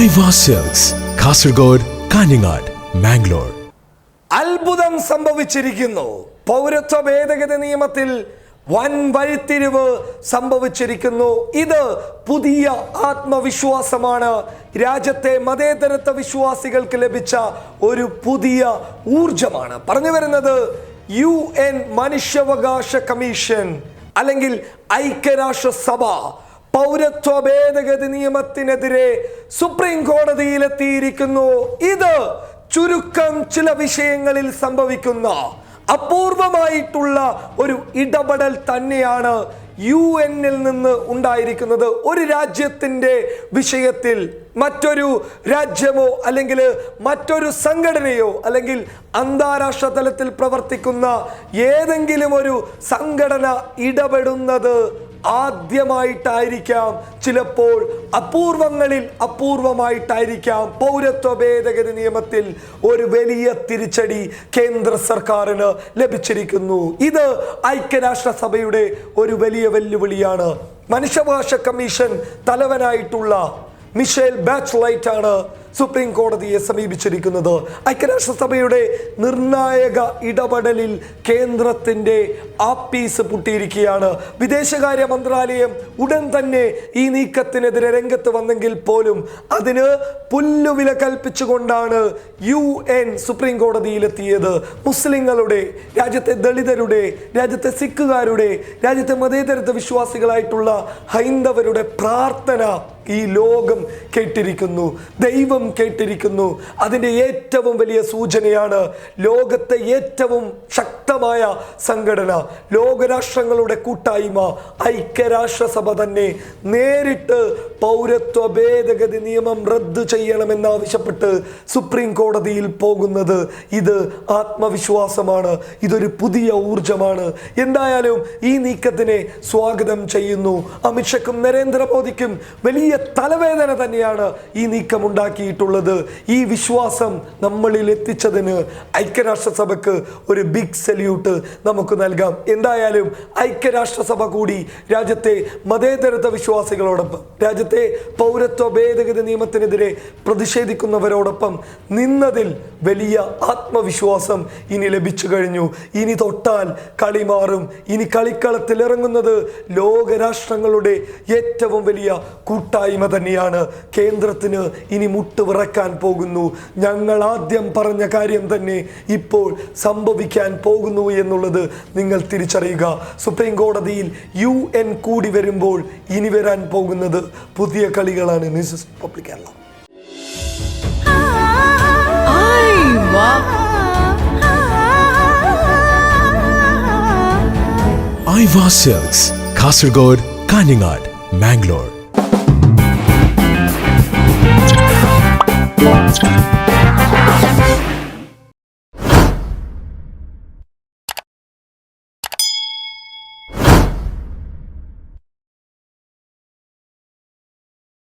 Aiwa sales Kasaragod Kanhangad Mangalore അത്ഭുതം സംഭവിച്ചിരിക്കുന്നു. പൗരത്വ ഭേദഗതി നിയമത്തിൽ വൻ വഴിത്തിരിവ് സംഭവിച്ചിരിക്കുന്നു. ഇത് പുതിയ ആത്മവിശ്വാസമാണ്. രാജ്യത്തെ മതേതരത്വ വിശ്വാസികൾക്ക് ലഭിച്ച ഒരു പുതിയ ഊർജമാണ് പറഞ്ഞു വരുന്നത് യു എൻ മനുഷ്യാവകാശ കമ്മീഷൻ അല്ലെങ്കിൽ ഐക്യരാഷ്ട്ര സഭ പൗരത്വ ഭേദഗതി നിയമത്തിനെതിരെ സുപ്രീം കോടതിയിലെത്തിയിരിക്കുന്നു. ഇത് ചുരുക്കം ചില വിഷയങ്ങളിൽ സംഭവിക്കുന്ന അപൂർവമായിട്ടുള്ള ഒരു ഇടപെടൽ തന്നെയാണ് യു എന്നിൽ നിന്ന് ഉണ്ടായിരിക്കുന്നത്. ഒരു രാജ്യത്തിന്റെ വിഷയത്തിൽ മറ്റൊരു രാജ്യമോ അല്ലെങ്കിൽ മറ്റൊരു സംഘടനയോ അല്ലെങ്കിൽ അന്താരാഷ്ട്ര തലത്തിൽ പ്രവർത്തിക്കുന്ന ഏതെങ്കിലും ഒരു സംഘടന ഇടപെടുന്നത് ആദ്യമായിട്ടായിരിക്കാം. ചിലപ്പോൾ അപൂർവങ്ങളിൽ അപൂർവമായിട്ടായിരിക്കാം. പൗരത്വ ഭേദഗതി നിയമത്തിൽ ഒരു വലിയ തിരിച്ചടി കേന്ദ്ര സർക്കാരിന് ലഭിച്ചിരിക്കുന്നു. ഇത് ഐക്യരാഷ്ട്രസഭയുടെ ഒരു വലിയ വെല്ലുവിളിയാണ്. മനുഷ്യവകാശ കമ്മീഷൻ തലവനായിട്ടുള്ള മിഷേൽ ബാച്ച്ലൈറ്റ് ആണ് സുപ്രീം കോടതിയെ സമീപിച്ചിരിക്കുന്നത് ഐക്യരാഷ്ട്രസഭയുടെ നിർണായക ഇടപെടലിൽ കേന്ദ്രത്തിന്റെ ആപ്പീസ് പൊട്ടിയിരിക്കുകയാണ്. വിദേശകാര്യ മന്ത്രാലയം ഉടൻ തന്നെ ഈ നീക്കത്തിനെതിരെ രംഗത്ത് വന്നെങ്കിൽ പോലും അതിന് പുല്ലുവില കൽപ്പിച്ചുകൊണ്ടാണ് യു എൻ സുപ്രീം കോടതിയിലെത്തിയത് മുസ്ലിങ്ങളുടെ രാജ്യത്തെ ദളിതരുടെ രാജ്യത്തെ സിഖുകാരുടെ രാജ്യത്തെ മതേതരത്വ വിശ്വാസികളായിട്ടുള്ള ഹൈന്ദവരുടെ പ്രാർത്ഥന ഈ ലോകം കേട്ടിരിക്കുന്നു ദൈവം കേട്ടിരിക്കുന്നു. അതിന്റെ ഏറ്റവും വലിയ സൂചനയാണ് ലോകത്തെ ഏറ്റവും ശക്തമായ സംഘടന ലോകരാഷ്ട്രങ്ങളുടെ കൂട്ടായ്മ ഐക്യരാഷ്ട്രസഭ തന്നെ നേരിട്ട് പൗരത്വ ഭേദഗതി നിയമം റദ്ദു ചെയ്യണമെന്നാവശ്യപ്പെട്ട് സുപ്രീം കോടതിയിൽ പോകുന്നത് ഇത് ആത്മവിശ്വാസമാണ് ഇതൊരു പുതിയ ഊർജമാണ് എന്തായാലും ഈ നീക്കത്തിനെ സ്വാഗതം ചെയ്യുന്നു. അമിത്ഷയ്ക്കും നരേന്ദ്രമോദിക്കും വലിയ തലവേദന തന്നെയാണ് ഈ നീക്കം ഉണ്ടാക്കിയിട്ടുള്ളത് ഈ വിശ്വാസം നമ്മളിൽ എത്തിച്ചതിന് ഐക്യരാഷ്ട്രസഭയ്ക്ക് ഒരു ബിഗ് സല്യൂട്ട് നമുക്ക് നൽകാം. എന്തായാലും ഐക്യരാഷ്ട്രസഭ കൂടി രാജ്യത്തെ മതേതരത്വ വിശ്വാസികളോടൊപ്പം രാജ്യത്തെ പൗരത്വ ഭേദഗതി നിയമത്തിനെതിരെ പ്രതിഷേധിക്കുന്നവരോടൊപ്പം നിന്നതിൽ വലിയ ആത്മവിശ്വാസം ഇനി ലഭിച്ചു കഴിഞ്ഞു. ഇനി തൊട്ടാൽ കളി മാറും. ഇനി കളിക്കളത്തിലിറങ്ങുന്നത് ലോകരാഷ്ട്രങ്ങളുടെ ഏറ്റവും വലിയ കൂട്ടായ്മ തന്നെയാണ്. കേന്ദ്രത്തിന് ഇനി മുട്ടുവിറക്കാൻ പോകുന്നു. ഞങ്ങൾ ആദ്യം പറഞ്ഞ കാര്യം തന്നെ ഇപ്പോൾ സംഭവിക്കാൻ പോകുന്നു. എന്നുള്ളത് നിങ്ങൾ തിരിച്ചറിയുക. സുപ്രീം കോടതിയിൽ യു എൻ കൂടി വരുമ്പോൾ ഇനി വരാൻ പോകുന്നത് പുതിയ കളികളാണ്. News public Kerala. Aiwa sales Kasaragod Kanhangad Mangalore.